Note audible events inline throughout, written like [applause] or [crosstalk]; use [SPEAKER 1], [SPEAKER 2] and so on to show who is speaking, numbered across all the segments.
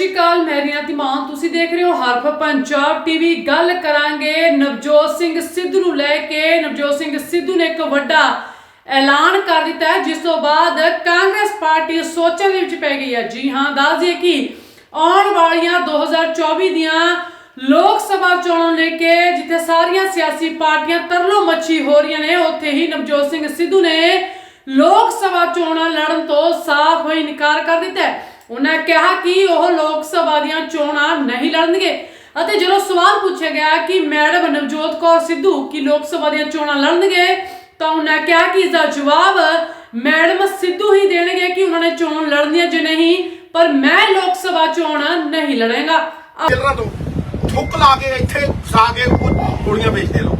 [SPEAKER 1] ਸ਼੍ਰੀ ਅਕਾਲ ਮੈਂ। ਰੀਨਾ ਤਿਮਾਨ ਤੁਸੀਂ ਦੇਖ ਰਹੇ ਹੋ ਹਰਫ ਪੰਜਾਬ ਟੀਵੀ। ਗੱਲ ਕਰਾਂਗੇ ਨਵਜੋਤ ਸਿੰਘ ਸਿੱਧੂ ਨੂੰ ਲੈ ਕੇ। ਨਵਜੋਤ ਸਿੰਘ ਸਿੱਧੂ ਨੇ ਇੱਕ ਵੱਡਾ ਐਲਾਨ ਕਰ ਦਿੱਤਾ ਹੈ, ਜਿਸ ਤੋਂ ਬਾਅਦ ਕਾਂਗਰਸ ਪਾਰਟੀ ਸੋਚਣ ਦੇ ਵਿੱਚ ਪੈ ਗਈ ਹੈ। ਜੀ ਹਾਂ, ਦੱਸ ਦਈਏ ਕਿ ਆਉਣ ਵਾਲੀਆਂ 2024 ਦੀਆਂ ਲੋਕ ਸਭਾ ਚੋਣਾਂ ਨੂੰ ਲੈ ਕੇ ਜਿੱਥੇ ਸਾਰੀਆਂ ਸਿਆਸੀ ਪਾਰਟੀਆਂ ਤਰਲੋ ਮੱਛੀ ਹੋ ਰਹੀਆਂ ਨੇ, ਉੱਥੇ ਹੀ ਨਵਜੋਤ ਸਿੰਘ ਸਿੱਧੂ ਨੇ ਲੋਕ ਸਭਾ ਚੋਣਾਂ ਲੜਨ ਤੋਂ ਸਾਫ਼ ਹੋਈ ਇਨਕਾਰ ਕਰ ਦਿੱਤਾ ਹੈ। ਉਹਨਾਂ ਕਿਹਾ ਕਿ ਉਹ ਲੋਕ ਸਭਾ ਦੀਆਂ ਚੋਣਾਂ ਨਹੀਂ ਲੜਨਗੇ। ਅਤੇ ਜਦੋਂ ਸਵਾਲ ਪੁੱਛਿਆ ਗਿਆ ਕਿ ਮੈਡਮ ਨਵਜੋਤ ਕੌਰ ਸਿੱਧੂ ਕੀ ਲੋਕ ਸਭਾ ਦੀਆਂ ਚੋਣਾਂ ਲੜਨਗੇ, ਤਾਂ ਉਹਨਾਂ ਕਿਹਾ ਕਿ ਇਸ ਦਾ ਜਵਾਬ ਮੈਡਮ ਸਿੱਧੂ ਹੀ ਦੇਣਗੇ ਕਿ ਉਹਨਾਂ ਨੇ ਚੋਣ ਲੜਨੀ ਹੈ ਜੇ ਨਹੀਂ, ਪਰ ਮੈਂ ਲੋਕ ਸਭਾ ਚੋਣ ਨਹੀਂ ਲੜਾਂਗਾ।
[SPEAKER 2] ਚਿਲਰਾਂ ਤੋਂ। ਥੁੱਕ ਲਾ ਕੇ ਇੱਥੇ ਫਸਾ ਕੇ ਉਹ ਵੇਚਦੇ ਲੋ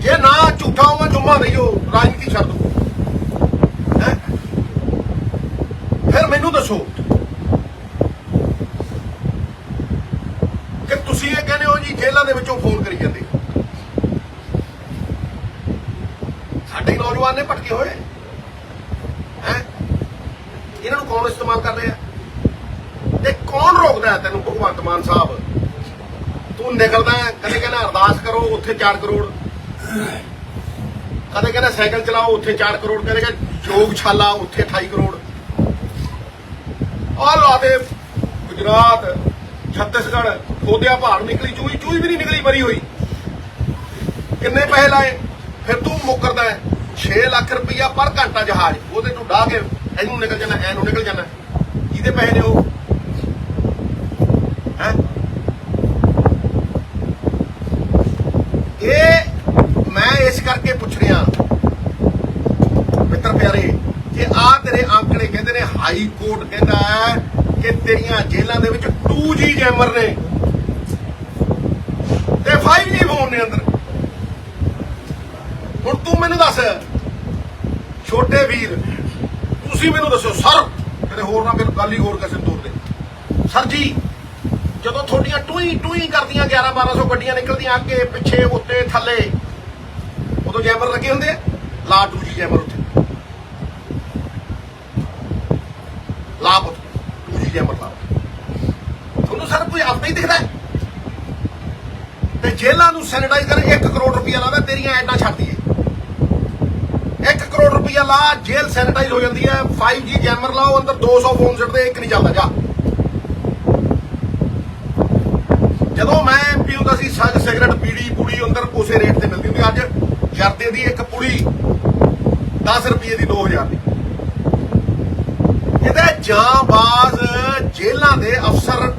[SPEAKER 2] ਜੇ ਨਾ ਝੂਠਾ ਹੋਵੇ, ਜੁਮਾ ਦਈਓ ਰਾਜਨੀਤੀ ਛੱਡ ਦੋ ਹੈਂ? ਫਿਰ ਮੈਨੂੰ ਦੱਸੋ। ਕਿ ਤੁਸੀਂ ਇਹ ਕਹਿੰਦੇ ਹੋ ਜੀ, ਜੇਲ੍ਹਾਂ ਦੇ ਵਿੱਚੋਂ ਫੋਨ ਕਰੀ ਜਾਂਦੇ। ਸਾਡੇ ਨੌਜਵਾਨ ਨੇ ਭਟਕੇ ਹੋਏ। ਹੈ? ਇਹਨਾਂ ਨੂੰ ਕੌਣ ਇਸਤੇਮਾਲ ਕਰ ਰਿਹਾ? ਤੇ ਕੌਣ ਰੋਕਦਾ ਤੈਨੂੰ, ਭਗਵੰਤ ਮਾਨ ਸਾਹਿਬ? ਤੂੰ ਨਿਕਲਦਾ ਕਦੇ ਕਹਿੰਦਾ ਅਰਦਾਸ ਕਰੋ, ਉੱਥੇ 4 ਕਰੋੜ। ਕਦੇ ਕਹਿੰਦਾ ਸਾਈਕਲ ਚਲਾਓ, ਉੱਥੇ 4 ਕਰੋੜ। ਕਦੇ ਕਹਿੰਦਾ ਜੋਗ ਛਾਲਾ ਉੱਥੇ 28 ਕਰੋੜ। ਆਹ ਲਾਦੇ ਗੁਜਰਾਤ, ਛੱਤੀਸਗੜ੍ਹ, ਖੋਦਿਆ ਭਾਰ ਨਿਕਲੀ ਚੂਈ ਚੂਈ ਵੀ ਨਹੀਂ ਨਿਕਲੀ, ਮਰੀ ਹੋਈ। ਕਿੰਨੇ ਪੈਸੇ ਲਾਏ? ਫਿਰ ਤੂੰ ਮੁੱਕਰਦਾ ਹੈ। 6 ਲੱਖ ਰੁਪਈਆ ਪਰ ਘੰਟਾ ਜਹਾਜ਼, ਉਹਦੇ ਤੋਂ ਢਾਹ ਕੇ ਇਹਨੂੰ ਨਿਕਲ ਜਾਣਾ, ਐਨੂੰ ਨਿਕਲ ਜਾਣਾ। ਜਿਹਦੇ ਪੈਸੇ ਨੇ ਉਹ ਹੈ ਇਹ ਮੈਂ ਇਸ ਕਰਕੇ ਪੁੱਛ ਰਿਹਾ ਮਿੱਤਰ ਪਿਆਰੇ ਕਿ ਆ ਤੇਰੇ ਆંકੜੇ ਕਹਿੰਦੇ ਨੇ ਹਾਈ ਕੋਰਟ ਕਹਿੰਦਾ ਹੈ ਕਿ ਤੇਰੀਆਂ ਜੇਲ੍ਹਾਂ ਦੇ ਵਿੱਚ 2G ਜੈਮਰ ਨੇ। ਤੇ 5G ਫੋਨ ਨੇ ਅੰਦਰ। ਹੁਣ ਤੂੰ ਮੈਨੂੰ ਦੱਸ, ਛੋਟੇ ਵੀਰ, ਤੁਸੀਂ ਮੈਨੂੰ ਦੱਸੋ ਸਰ ਕਦੇ ਹੋਰ ਨਾ ਫਿਰ ਗੱਲ ਹੀ ਹੋਰ ਕਿਸੇ ਨੂੰ ਤੋਰ ਦੇ। ਸਰ ਜੀ, ਜਦੋਂ ਤੁਹਾਡੀਆਂ ਟੂਈ ਟੂਈ ਕਰਦੀਆਂ 11 1200 ਗੱਡੀਆਂ ਨਿਕਲਦੀਆਂ ਅੱਗੇ, ਪਿੱਛੇ, ਉੱਤੇ, ਥੱਲੇ, ਉਦੋਂ ਜੈਮਰ ਲੱਗੇ ਹੁੰਦੇ ਆ ਲਾ 2G ਜੈਮਰ ਉੱਥੇ ਲਾ ਪੁੱਤ 2G ਜੈਮਰ ਲਾ ਤੁਹਾਨੂੰ ਸਰ ਕੋਈ ਆਪੇ ਹੀ ਦਿਖਦਾ ਹੈ ਤੇ ਜੇਲ੍ਹਾਂ ਨੂੰ ਸੈਨੀਟਾਈਜ਼ ਕਰ 1 ਕਰੋੜ ਰੁਪਇਆ ਲਾਦਾ ਤੇਰੀਆਂ ਐਡਾਂ ਛੱਡਦੀ ਏ 1 ਕਰੋੜ ਰੁਪਇਆ ਲਾ, ਜੇਲ੍ਹ ਸੈਨੀਟਾਈਜ਼ ਹੋ ਜਾਂਦੀ ਹੈ 5G ਜੈਮਰ ਲਾਓ, ਅੰਦਰ 200 ਫੋਨ ਛੱਡਦੇ ਇੱਕ ਨਹੀਂ ਚੱਲਦਾ, ਜਾ। ਜਦੋਂ ਮੈਂ ਪੀਉਂਦਾ ਸੀ ਸੱਜ ਸਿਗਰਟ ਬੀੜੀ ਪੂੜੀ ਅੰਦਰ ਉਸੇ ਰੇਟ ਤੇ ਮਿਲਦੀ ਹੁੰਦੀ, ਅੱਜ ਜਰਦੇ ਦੀ ਇੱਕ ਪੁੜੀ 10 ਰੁਪਏ ਦੀ 2000 ਦੀ। ਇਹਦੇ ਜਾਂਬਾਜ਼ ਜੇਲ੍ਹਾਂ ਦੇ ਅਫਸਰ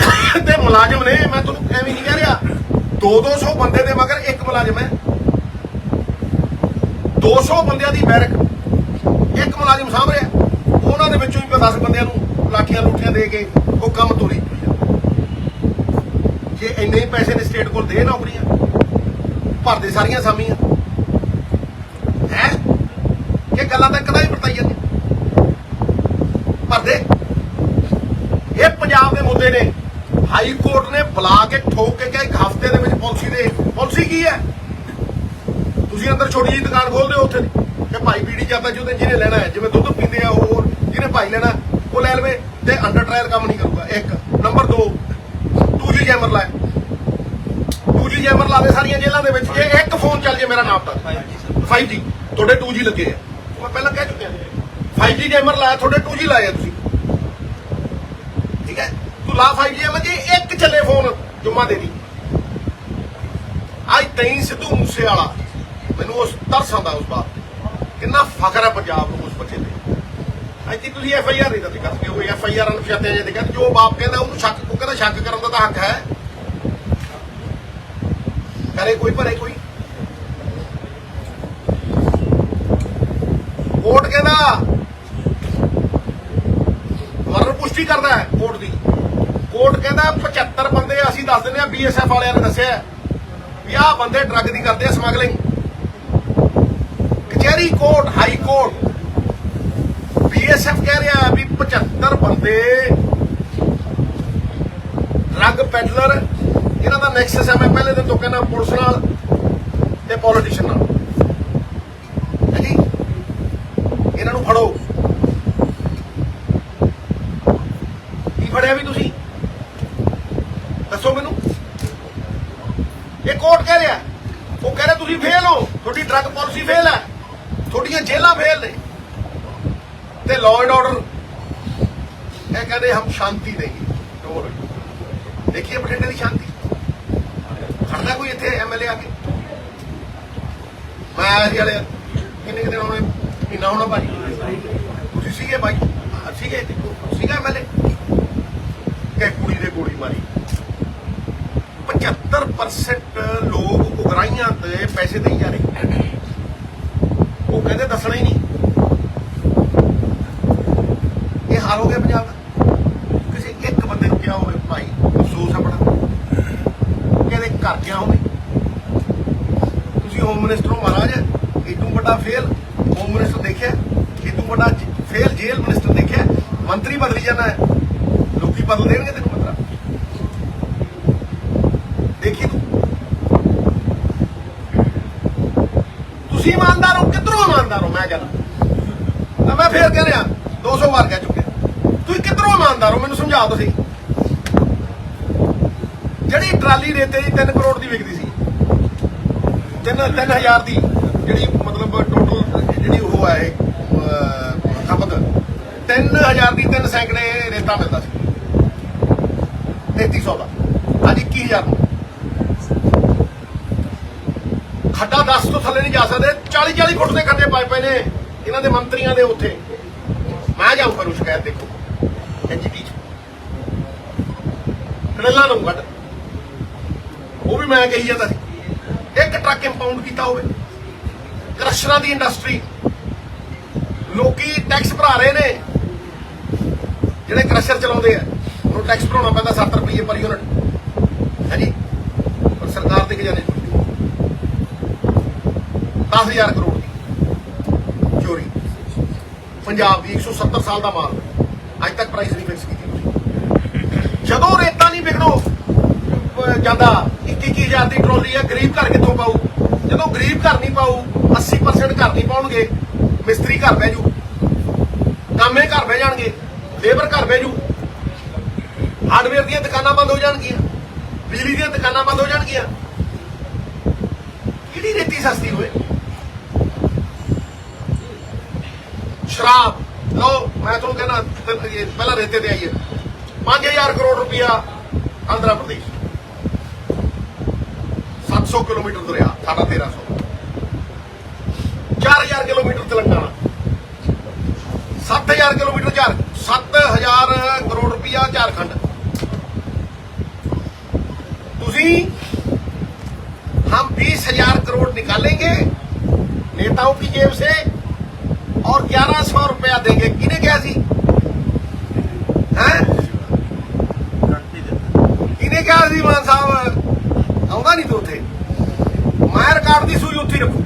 [SPEAKER 2] [coughs] ਤੇ ਮੁਲਾਜ਼ਮ ਨੇ, ਮੈਂ ਤੁਹਾਨੂੰ ਐਵੇਂ ਨਹੀਂ ਕਹਿ ਰਿਹਾ 2-200 ਬੰਦੇ ਦੇ ਮਗਰ ਇੱਕ ਮੁਲਾਜ਼ਮ ਹੈ। 200 ਬੰਦਿਆਂ ਦੀ ਬੈਰਕ ਇੱਕ ਮੁਲਾਜ਼ਮ ਸਾਂਭ ਰਿਹਾ। ਉਹਨਾਂ ਦੇ ਵਿੱਚੋਂ ਵੀ 10 ਬੰਦਿਆਂ ਨੂੰ ਲਾਠੀਆਂ ਲੂਠੀਆਂ ਦੇ ਕੇ ਉਹ ਕੰਮ ਤੋਰੀ ਹੋਈ ਆ ਜੇ ਇੰਨੇ ਹੀ ਪੈਸੇ ਨੇ ਸਟੇਟ ਕੋਲ ਦੇ ਨੌਕਰੀਆਂ, ਭਰਦੇ ਸਾਰੀਆਂ ਸਾਮੀਆਂ। ਹੈ? ਇਹ ਗੱਲਾਂ ਤਾਂ ਕਦਾ ਹੀ ਵਰਤਾਈ ਭਰਦੇ। ਇਹ ਪੰਜਾਬ ਦੇ ਮੁੱਦੇ ਨੇ। ਹਾਈ ਕੋਰਟ ਨੇ ਬੁਲਾ ਕੇ ਠੋਕ ਕੇ ਕਿਹਾ ਇੱਕ ਹਫ਼ਤੇ ਦੇ ਵਿੱਚ ਪਾਲਿਸੀ ਦੇ ਪਾਲਿਸੀ ਕੀ ਹੈ? ਤੁਸੀਂ ਅੰਦਰ ਛੋਟੀ ਜਿਹੀ ਦੁਕਾਨ ਖੋਲਦੇ ਹੋ ਉੱਥੇ ਦੀ ਭਾਈ ਬੀੜੀ ਜਾਂਦਾ ਜਿਹਦੇ ਜਿਹਨੇ ਲੈਣਾ ਹੈ, ਜਿਵੇਂ ਦੁੱਧ ਪੀਂਦੇ ਆ ਹੋਰ ਜਿਹਨੇ ਭਾਈ ਲੈਣਾ, ਉਹ ਲੈ ਲਵੇ ਤੇ ਅੰਡਰ ਟ੍ਰਾਇਲ ਕੰਮ ਨਹੀਂ ਕਰੂਗਾ। ਇੱਕ ਨੰਬਰ 2 2G ਜੈਮਰ ਲਾਏ 2G ਜੈਮਰ ਲਾਵੇ ਸਾਰੀਆਂ ਜੇਲ੍ਹਾਂ ਦੇ ਵਿੱਚ। ਜੇ ਇੱਕ ਫੋਨ ਚੱਲ ਜੇ ਮੇਰਾ ਨਾਮ ਤਾਂ। 5G ਤੁਹਾਡੇ 2G ਲੱਗੇ ਆ। ਮੈਂ ਪਹਿਲਾਂ ਕਹਿ ਚੁੱਕਿਆ 5G ਜੈਮਰ ਲਾਇਆ, ਤੁਹਾਡੇ 2G ਲਾਏ ਆ ਤੁਸੀਂ। ਤੂੰ ਲਾ 5G ਜੈਮਰ ਜੇ ਇੱਕ ਚੱਲੇ ਫੋਨ ਜੁਮਾ ਦੇ ਦੀ। ਅੱਜ ਤੈਂ ਸਿੱਧੂ ਮੂਸੇ ਵਾਲਾ ਮੈਨੂੰ ਉਸ ਤਰਸ ਆਉਂਦਾ ਉਸ ਬਾਤ ਕਿੰਨਾ ਫਖਰ ਹੈ ਪੰਜਾਬ ਨੂੰ ਉਸ ਬੱਚੇ ਤੇ। ਅੱਜ ਤੀ ਤੁਸੀਂ ਐਫ ਆਈ ਆਰ ਨਹੀਂ ਦਰਜ ਕਰ ਸਕੇ ਹੋਈ ਐਫ ਆਈ ਆਰ ਅਨਫਸ਼ਾਤੇ ਜੇ ਤੇ ਜੋ ਬਾਪ ਕਹਿੰਦਾ, ਉਹਨੂੰ ਸ਼ੱਕ ਉਹ ਕਹਿੰਦਾ ਸ਼ੱਕ ਕਰਨ ਦਾ ਤਾਂ ਹੱਕ ਹੈ। ਕਰੇ ਕੋਈ ਭਰੇ ਕੋਈ। ਕੋਰਟ ਕਹਿੰਦਾ, ਮਰਨ ਪੁਸ਼ਟੀ ਕਰਦਾ ਹੈ ਕੋਰਟ ਦੀ। ਕੋਰਟ ਕਹਿੰਦਾ 75 ਬੰਦੇ ਅਸੀਂ ਦੱਸ ਦਿੰਦੇ ਆ ਬੀਐਸਐਫ ਵਾਲਿਆਂ ਨੇ ਦੱਸਿਆ ਵੀ ਆਹ ਬੰਦੇ ਡਰੱਗ ਦੀ ਕਰਦੇ ਆ ਸਮਗਲਿੰਗ ਕਚਹਿਰੀ ਕੋਰਟ ਹਾਈ ਕੋਰਟ ਬੀਐਸਐਫ ਕਹਿ ਰਿਹਾ ਵੀ 75 ਬੰਦੇ ਡਰੱਗ ਪੈਡਲਰ ਇਹਨਾਂ ਦਾ ਨੈਕਸਸ ਹੈ ਮੈਂ ਪਹਿਲੇ ਦਿਨ ਤੋਂ ਕਹਿੰਦਾ ਪੁਲਿਸ ਨਾਲ ਤੇ ਪੋਲੀਟੀਸ਼ੀਅਨ ਨਾਲ ਹੈ ਜੀ ਇਹਨਾਂ ਨੂੰ ਫੜੋ ਕਰਿਆ ਵੀ ਤੁਸੀਂ ਦੱਸੋ ਮੈਨੂੰ ਇਹ ਕੋਰਟ ਕਹਿ ਰਿਹਾ ਉਹ ਕਹਿ ਰਿਹਾ ਤੁਸੀਂ ਫੇਲ ਹੋ ਤੁਹਾਡੀ ਡਰੱਗ ਪਾਲਿਸੀ ਫੇਲ ਹੈ। ਤੁਹਾਡੀਆਂ ਜੇਲਾਂ ਫੇਲ ਨੇ। ਤੇ ਲਾਅ ਐਂਡ ਆਰਡਰ ਇਹ ਕਹਿੰਦੇ ਹਮ ਸ਼ਾਂਤੀ ਦੇਂਗੇ। ਡੋਰ ਦੇਖੀਏ ਬਠਿੰਡੇ ਦੀ ਸ਼ਾਂਤੀ। ਖੜਦਾ ਕੋਈ ਇੱਥੇ ਐਮਐਲਏ ਆ ਕੇ। ਮੈਂ ਆਇਆ ਸੀ ਵਾਲੇ ਕਿੰਨੇ ਕਿੰਨੇ ਹੋਣੇ, ਮਹੀਨਾ ਹੋਣਾ ਭਾਈ। ਤੁਸੀਂ ਸੀਗੇ ਭਾਈ? ਸੀਗੇ ਇੱਥੇ। ਸੀਗਾ ਐਮਐਲਏ ਕਿ ਕੁੜੀ ਦੇ ਗੋਲੀ ਮਾਰੀ। 75% ਲੋਕ ਉਗਰਾਈਆਂ ਤੇ ਪੈਸੇ ਦੇਈ ਜਾ ਰਹੇ। ਉਹ ਕਹਿੰਦੇ ਦੱਸਣਾ ਹੀ ਨਹੀਂ। ਇਹ ਹਾਲ ਹੋ ਗਿਆ ਪੰਜਾਬ ਦਾ। ਕਿਸੇ ਇੱਕ ਬੰਦੇ ਨੂੰ ਕਿਹਾ ਹੋਵੇ, ਭਾਈ, ਅਫਸੋਸ ਆਪਣਾ ਕਹਿੰਦੇ, ਘਰ ਗਿਆ ਹੋਵੇ? ਤੁਸੀਂ ਹੋਮ ਮਿਨਿਸਟਰ ਹੋ, ਮਹਾਰਾਜ ਇਦੋਂ ਵੱਡਾ ਫੇਲ ਹੋਮ ਮਿਨਿਸਟਰ ਦੇਖਿਆ ਇਦੋਂ ਵੱਡਾ ਫੇਲ ਜੇਲ੍ਹ ਮਿਨਿਸਟਰ ਦੇਖਿਆ। ਮੰਤਰੀ ਬਦਲੀ ਜਾਣਾ ਹੈ। ਲੋਕੀ ਬਦਲ ਦੇਣਗੇ ਤੈਨੂੰ ਮੰਤਰਾ ਦੇਖੀ ਤੂੰ ਤੁਸੀਂ ਇਮਾਨਦਾਰ ਹੋ ਕਿੱਧਰੋਂ ਇਮਾਨਦਾਰ ਹੋ? ਮੈਂ ਕਹਿੰਦਾ। ਤਾਂ ਮੈਂ ਫੇਰ ਕਹਿ ਰਿਹਾ 200 ਵਾਰ ਕਹਿ ਚੁੱਕਿਆ। ਤੁਸੀਂ ਕਿੱਧਰੋਂ ਇਮਾਨਦਾਰ ਹੋ? ਮੈਨੂੰ ਸਮਝਾਓ ਤੁਸੀਂ। ਜਿਹੜੀ ਟਰਾਲੀ ਰੇਤੇ ਦੀ 3 ਕਰੋੜ ਦੀ ਵਿਕਦੀ ਸੀ 3 3000 ਦੀ ਜਿਹੜੀ ਮਤਲਬ ਟੋਟਲ ਜਿਹੜੀ ਉਹ ਹੈ ਅਹ, ਖਪਤ 3000 ਦੀ 3 ਸੈਂਕੜੇ ਰੇਤਾ ਮਿਲਦਾ ਸੀ। 3300 ਦਾ। ਅੱਜ 21000 ਨੂੰ ਖੱਡਾ 10 ਤੋਂ ਥੱਲੇ ਨਹੀਂ ਜਾ ਸਕਦੇ 40 40 ਫੁੱਟ ਦੇ ਖੱਡੇ ਪਾਏ ਪਏ ਨੇ ਇਹਨਾਂ ਦੇ ਮੰਤਰੀਆਂ ਦੇ ਉੱਥੇ। ਮੈਂ ਜਾਊਂ ਕਰੂੰ ਸ਼ਿਕਾਇਤ ਦੇਖੋ ਐਨਜੀਟੀ ਚ। ਕੜਲਾ ਨੂੰ ਕੱਢ ਉਹ ਵੀ ਮੈਂ ਕਹੀ ਜਾਂਦਾ ਸੀ, ਇੱਕ ਟਰੱਕ ਇੰਪਾਊਂਡ ਕੀਤਾ ਹੋਵੇ। ਕਰਸ਼ਰਾਂ ਦੀ ਇੰਡਸਟਰੀ ਲੋਕੀ ਟੈਕਸ ਭਰਾ ਰਹੇ ਨੇ। ਜਿਹੜੇ ਕ੍ਰਸ਼ਰ ਚਲਾਉਂਦੇ ਆ, ਉਹਨੂੰ ਟੈਕਸ ਭਰਾਉਣਾ ਪੈਂਦਾ 7 ਰੁਪਏ ਪਰ ਯੂਨਿਟ ਹਾਂਜੀ ਪਰ ਸਰਕਾਰ ਦੇ ਖਜ਼ਾਨੇ 'ਚ 10000 ਕਰੋੜ ਦੀ ਚੋਰੀ। ਪੰਜਾਬ ਦੀ 170 ਸਾਲ ਦਾ ਮਾਲ। ਅੱਜ ਤੱਕ ਪ੍ਰਾਈਸ ਨਹੀਂ ਫਿਕਸ ਕੀਤੀ ਜਦੋਂ ਰੇਤਾ ਨਹੀਂ ਵਿਕਣੋ ਜਾਂਦਾ 21000 ਦੀ ਟਰੋਲੀ ਹੈ ਗਰੀਬ ਘਰ ਕਿੱਥੋਂ ਪਾਊ? ਜਦੋਂ ਗਰੀਬ ਘਰ ਨਹੀਂ ਪਾਊ 80% ਘਰ ਨਹੀਂ ਪਾਉਣਗੇ, ਮਿਸਤਰੀ ਘਰ ਬਹਿ ਜੂ। ਕਾਮੇ ਘਰ ਬਹਿ ਜਾਣਗੇ, ਲੇਬਰ ਘਰ ਬਹਿ ਜੂ। ਹਾਰਡਵੇਅਰ ਦੀਆਂ ਦੁਕਾਨਾਂ ਬੰਦ ਹੋ ਜਾਣਗੀਆਂ, ਬਿਜਲੀ ਦੀਆਂ ਦੁਕਾਨਾਂ ਬੰਦ ਹੋ ਜਾਣਗੀਆਂ। ਕਿਹੜੀ ਰੇਤੀ ਸਸਤੀ ਹੋਏ? ਸ਼ਰਾਬ ਲਓ ਮੈਂ ਤੁਹਾਨੂੰ ਕਹਿੰਦਾ ਤੇ ਇਹ ਪਹਿਲਾਂ ਰੇਤੇ ਤੇ ਆਈਏ 5000 ਕਰੋੜ ਰੁਪਇਆ ਆਂਧਰਾ ਪ੍ਰਦੇਸ਼ 700 ਕਿਲੋਮੀਟਰ ਦਰਿਆ ਸਾਡਾ 1300 4000 ਕਿਲੋਮੀਟਰ ਤੇਲੰਗਾਨਾ 7000 ਕਿਲੋਮੀਟਰ ਝਾਰ 7000 ਕਰੋੜ ਰੁਪਇਆ ਝਾਰਖੰਡ ਤੁਸੀਂ हम बीस हजार करोड़ निकालेंगे नेताओं की जेब से और ग्यारह सौ रुपया देंगे किने क्या सी हैं किने क्या सी मान साहब आऊंगा नहीं तो थे मैं रिकॉर्ड दी सुई उत्थी रखू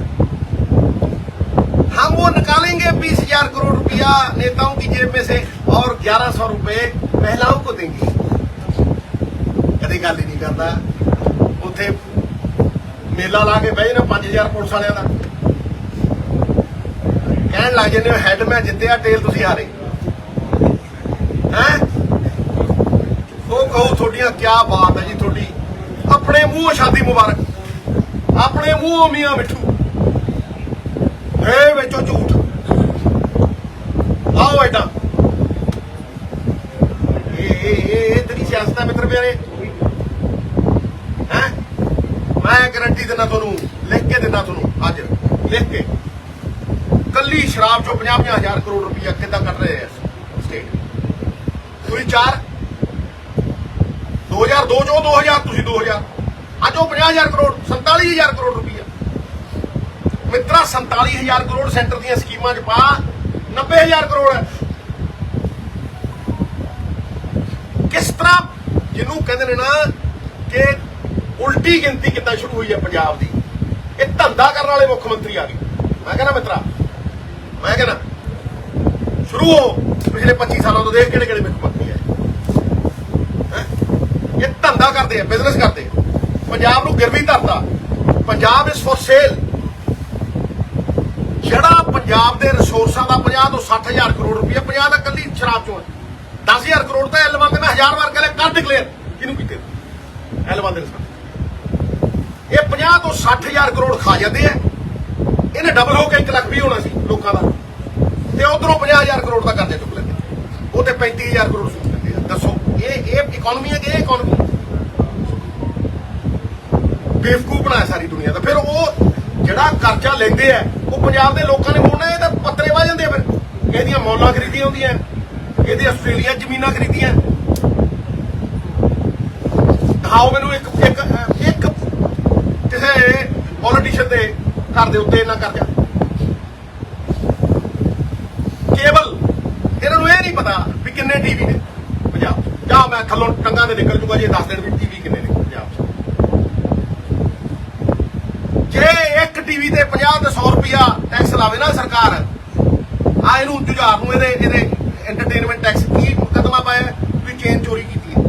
[SPEAKER 2] हम वो निकालेंगे बीस हजार करोड़ रुपया नेताओं की जेब में से और ग्यारह सौ रुपए महिलाओं को देंगे ਕਦੇ ਗੱਲ ਹੀ ਨਹੀਂ ਕਰਦਾ ਉੱਥੇ ਮੇਲਾ ਲਾ ਕੇ ਬਹਿ ਜਾਣਾ 5000 ਪੁਲਿਸ ਵਾਲਿਆਂ ਦਾ ਕਹਿਣ ਲੱਗ ਜਾਂਦੇ ਹੋ ਹੈਡ ਮੈਂ ਜਿੱਤਿਆ ਟੇਲ ਤੁਸੀਂ ਹਾਰੇ। ਹੈ? ਉਹ ਕਹੋ ਤੁਹਾਡੀਆਂ ਕੀ ਬਾਤ ਹੈ ਜੀ ਤੁਹਾਡੀ। ਆਪਣੇ ਮੂੰਹੋਂ ਸ਼ਾਦੀ ਮੁਬਾਰਕ। ਆਪਣੇ ਮੂੰਹੋਂ ਮੀਆਂ ਮਿੱਠੂ। ਏ ਵਿੱਚੋਂ ਝੂਠ। ਆਓ ਐਡਾ। ਇਹ ਇਹ ਤੇਰੀ ਸਿਆਸਤ ਹੈ ਮਿੱਤਰ ਪਿਆਰੇ। ਹੈ? ਮੈਂ ਗਰੰਟੀ ਦਿੰਦਾ ਤੁਹਾਨੂੰ, ਲਿਖ ਕੇ ਦਿੰਦਾ ਤੁਹਾਨੂੰ ਅੱਜ, ਲਿਖ ਕੇ। ਕੱਲੀ ਸ਼ਰਾਬ ਚੋਂ 50 ਹਜ਼ਾਰ ਕਰੋੜ ਰੁਪਇਆ ਕਿੱਦਾਂ ਕੱਢ ਰਹੇ ਆ ਸਟੇਟ ਤੁਸੀਂ 4 2002 ਚੋਂ 2000 ਤੁਸੀਂ 2000 ਅੱਜ ਉਹ 50000 ਕਰੋੜ 47000 ਕਰੋੜ ਰੁਪਇਆ ਮਿੱਤਰਾ 47000 ਕਰੋੜ ਸੈਂਟਰ ਦੀਆਂ ਸਕੀਮਾਂ 'ਚ ਪਾ 90000 ਕਰੋੜ ਹੈ। ਕਿਸ ਤਰ੍ਹਾਂ ਜਿਹਨੂੰ ਕਹਿੰਦੇ ਨੇ ਨਾ ਕਿ ਉਲਟੀ ਗਿਣਤੀ ਕਿੱਦਾਂ ਸ਼ੁਰੂ ਹੋਈ ਹੈ ਪੰਜਾਬ ਦੀ, ਇਹ ਧੰਦਾ ਕਰਨ ਵਾਲੇ ਮੁੱਖ ਮੰਤਰੀ ਆ ਗਏ। ਮੈਂ ਕਹਿੰਦਾ ਮਿੱਤਰਾ ਮੈਂ ਕਹਿੰਦਾ, ਸ਼ੁਰੂ ਹੋ, ਪਿਛਲੇ 25 ਸਾਲਾਂ ਤੋਂ ਦੇਖ ਕਿਹੜੇ ਕਿਹੜੇ ਮੁੱਖ ਆਏ ਇਹ ਧੰਦਾ ਕਰਦੇ ਆ ਬਿਜ਼ਨਸ ਕਰਦੇ ਆ। ਪੰਜਾਬ ਨੂੰ ਗਿਰਵੀ ਧਰਦਾ ਪੰਜਾਬ ਇਸ ਫॉर ਸੇਲ ਜਿਹੜਾ ਪੰਜਾਬ ਦੇ ਰਿਸੋਰਸਾਂ ਦਾ 50 ਤੋਂ 60000 ਕਰੋੜ ਰੁਪਏ 50 ਦਾ ਕੱਲੀ ਸ਼ਰਾਬ ਚੋਂ ਹੈ। 10000 ਕਰੋੜ ਤਾਂ ਐਲਵਾਂ ਦੇ ਮੈਂ ਹਜ਼ਾਰ ਵਾਰ ਕਹਿੰਦਾ ਕਰ ਡਿਕਲੇਅਰ ਕਿਹਨੂੰ ਕੀਤੇ? ਐਲਵਾਂ ਦੇ ਇਹ 50 ਤੋਂ 60000 ਕਰੋੜ ਖਾ ਜਾਂਦੇ ਆ। ਇਹਨੇ ਡਬਲ ਹੋ ਕੇ 1 ਲੱਖ ਵੀ ਹੋਣਾ ਸੀ ਲੋਕਾਂ ਦਾ। ਤੇ ਉਧਰੋਂ 50000 ਕਰੋੜ ਦਾ ਕਰਜ਼ਾ ਚੁੱਕ ਲੈਂਦੇ। ਉਹ ਤੇ 35000 ਕਰੋੜ ਸੂਟ ਲੈਂਦੇ ਆ ਦੱਸੋ, ਇਹ ਇਹ ਇਕਨੋਮੀ ਹੈ ਕਿ ਇਹ ਇਕਨੋਮੀ ਬੇਵਕੂਫ ਬਣਾਇਆ ਸਾਰੀ ਦੁਨੀਆ ਦਾ ਫਿਰ ਉਹ ਜਿਹੜਾ ਕਰਜ਼ਾ ਲੈਂਦੇ ਆ, ਉਹ ਪੰਜਾਬ ਦੇ ਲੋਕਾਂ ਨੇ ਮੋੜਨਾ, ਇਹ ਤਾਂ ਪੱਤਰੇ ਵਾ ਜਾਂਦੇ ਫਿਰ। ਇਹਦੀਆਂ ਮੌਲਾਂ ਖਰੀਦੀਆਂ ਹੁੰਦੀਆਂ ਇਹਦੀ ਆਸਟ੍ਰੇਲੀਆ ਜ਼ਮੀਨਾਂ ਖਰੀਦੀਆਂ। ਦਿਖਾਓ ਮੈਨੂੰ ਇੱਕ ਇੱਕ ਇੱਕ ਕਿਸੇ ਪੋਲੀਟੀਸ਼ੀਅਨ ਦੇ ਘਰ ਦੇ ਉੱਤੇ ਇੰਨਾ ਕਰਜ਼ਾ। ਕੇਵਲ ਇਹਨਾਂ ਨੂੰ ਇਹ ਨਹੀਂ ਪਤਾ ਵੀ ਕਿੰਨੇ ਟੀਵੀ ਨੇ ਪੰਜਾਬ ਜਾਂ ਮੈਂ ਥੱਲੋਂ ਟੰਗਾਂ ਦੇ ਨਿਕਲ ਜੂਗਾ, ਜੇ ਦੱਸ ਦੇਣ ਵੀ ਟੀਵੀ ਕਿੰਨੇ ਨੇ ਪੰਜਾਬ ਜੇ ਇੱਕ ਟੀਵੀ ਤੇ 50 ਤੇ 100 ਰੁਪਿਆ ਟੈਕਸ ਲਾਵੇ ਨਾ ਸਰਕਾਰ, ਆ ਇਹਨੂੰ ਜੁਝਾਰ ਨੂੰ ਇਹਦੇ ਇਹਦੇ ਐਂਟਰਟੇਨਮੈਂਟ ਟੈਕਸ ਕੀ ਮੁਕਦਮਾ ਪਾਇਆ ਵੀ ਚੇਨ ਚੋਰੀ ਕੀਤੀ ਹੈ।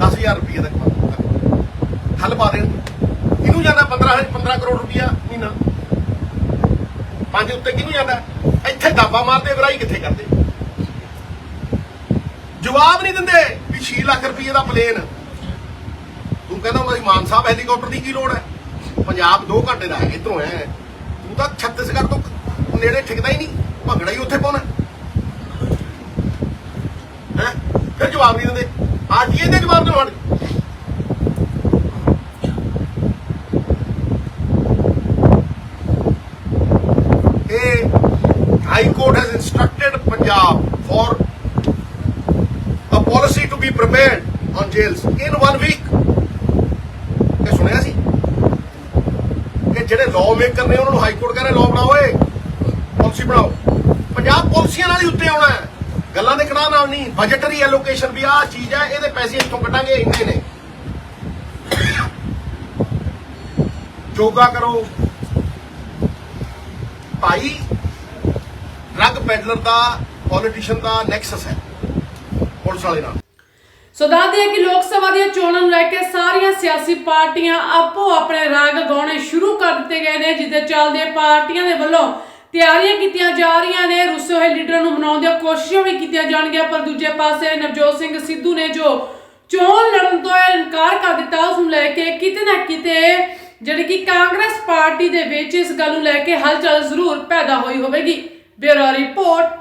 [SPEAKER 2] 10000 ਰੁਪਏ ਦਾ ਹੱਲ ਪਾ ਦੇਣ। 15 15 ਕਰੋੜ ਰੁਪਇਆ ਮਹੀਨਾ। ਪੰਜ ਉੱਤੇ ਕਿਹਨੂੰ ਜਾਂਦਾ? ਇੱਥੇ ਦਾਬਾ ਮਾਰਦੇ ਵਰਾਈ ਕਿੱਥੇ ਕਰਦੇ? ਜਵਾਬ ਨਹੀਂ ਦਿੰਦੇ ਵੀ 6 ਲੱਖ ਰੁਪਏ ਦਾ ਪਲੇਨ ਤੂੰ ਕਹਿੰਦਾ ਹੁੰਦਾ ਮਾਨ ਸਾਹਿਬ ਹੈਲੀਕਾਪਟਰ ਦੀ ਕੀ ਲੋੜ ਹੈ? ਪੰਜਾਬ 2 ਘੰਟੇ ਦਾ ਹੈ, ਇਧਰੋਂ ਹੈ। ਤੂੰ ਤਾਂ ਛੱਤੀਸਗੜ੍ਹ ਤੋਂ ਨੇੜੇ ਠਿਕਦਾ ਹੀ ਨਹੀਂ, ਭੰਗੜਾ ਹੀ ਉੱਥੇ ਪਾਉਣਾ। ਹੈ? ਫਿਰ ਜਵਾਬ ਨਹੀਂ ਦਿੰਦੇ। ਆਰਟੀਏ ਦੇ ਜਵਾਬ ਦਿਓ prepared on jails in one week. ਇਹ ਸੁਣਿਆ ਸੀ? ਕਿ ਜਿਹੜੇ ਲਾਅ ਮੇਕਰ ਨੇ ਉਹਨਾਂ ਨੂੰ ਹਾਈ ਕੋਰਟ ਕਹਿੰਦੇ ਲਾਅ ਬਣਾਓ ਏ ਪਾਲਿਸੀ ਬਣਾਓ। ਪੰਜਾਬ ਪਾਲਿਸੀਆਂ ਨਾਲ ਹੀ ਉੱਤੇ ਆਉਣਾ ਹੈ। ਗੱਲਾਂ ਦੇ ਕੜਾ ਨਾਲ ਨਹੀਂ ਬਜਟਰੀ ਐਲੋਕੇਸ਼ਨ ਵੀ ਆਹ ਚੀਜ਼ ਹੈ, ਇਹਦੇ ਪੈਸੇ ਇੱਥੋਂ ਕੱਢਾਂਗੇ, ਇੰਨੇ ਨੇ। ਯੋਗਾ ਕਰੋ। ਭਾਈ ਡਰੱਗ ਪੈਡਲਰ ਦਾ ਪੋਲੀਟੀਸ਼ੀਅਨ ਦਾ ਨੈਕਸਸ ਹੈ, ਪੁਲਿਸ ਵਾਲੇ ਨਾਲ।
[SPEAKER 1] ਸੋ ਦੱਸਦੇ ਹਾਂ ਕਿ ਲੋਕ ਸਭਾ ਦੀਆਂ ਚੋਣਾਂ ਨੂੰ ਲੈ ਕੇ ਸਾਰੀਆਂ ਸਿਆਸੀ ਪਾਰਟੀਆਂ ਆਪੋ ਆਪਣੇ ਰਾਗ ਗਾਉਣੇ ਸ਼ੁਰੂ ਕਰ ਦਿੱਤੇ ਗਏ ਨੇ ਜਿੱਦੇ ਚੱਲਦੇ ਪਾਰਟੀਆਂ ਦੇ ਵੱਲੋਂ ਤਿਆਰੀਆਂ ਕੀਤੀਆਂ ਜਾ ਰਹੀਆਂ ਨੇ। ਰੁੱਸੇ ਹੋਏ ਲੀਡਰਾਂ ਨੂੰ ਮਨਾਉਣ ਦੀਆਂ ਕੋਸ਼ਿਸ਼ਾਂ ਵੀ ਕੀਤੀਆਂ ਜਾਣਗੀਆਂ, ਪਰ ਦੂਜੇ ਪਾਸੇ ਨਵਜੋਤ ਸਿੰਘ ਸਿੱਧੂ ਨੇ ਜੋ ਚੋਣ ਲੜਨ ਤੋਂ ਇਨਕਾਰ ਕਰ ਦਿੱਤਾ, ਉਸ ਨੂੰ ਲੈ ਕੇ ਕਿਤੇ ਨਾ ਕਿਤੇ ਜਿਹੜੀ ਕਿ ਕਾਂਗਰਸ ਪਾਰਟੀ ਦੇ ਵਿੱਚ ਇਸ ਗੱਲ ਨੂੰ ਲੈ ਕੇ ਹਲਚਲ ਜ਼ਰੂਰ ਪੈਦਾ ਹੋਈ ਹੋਵੇਗੀ। Bureau report.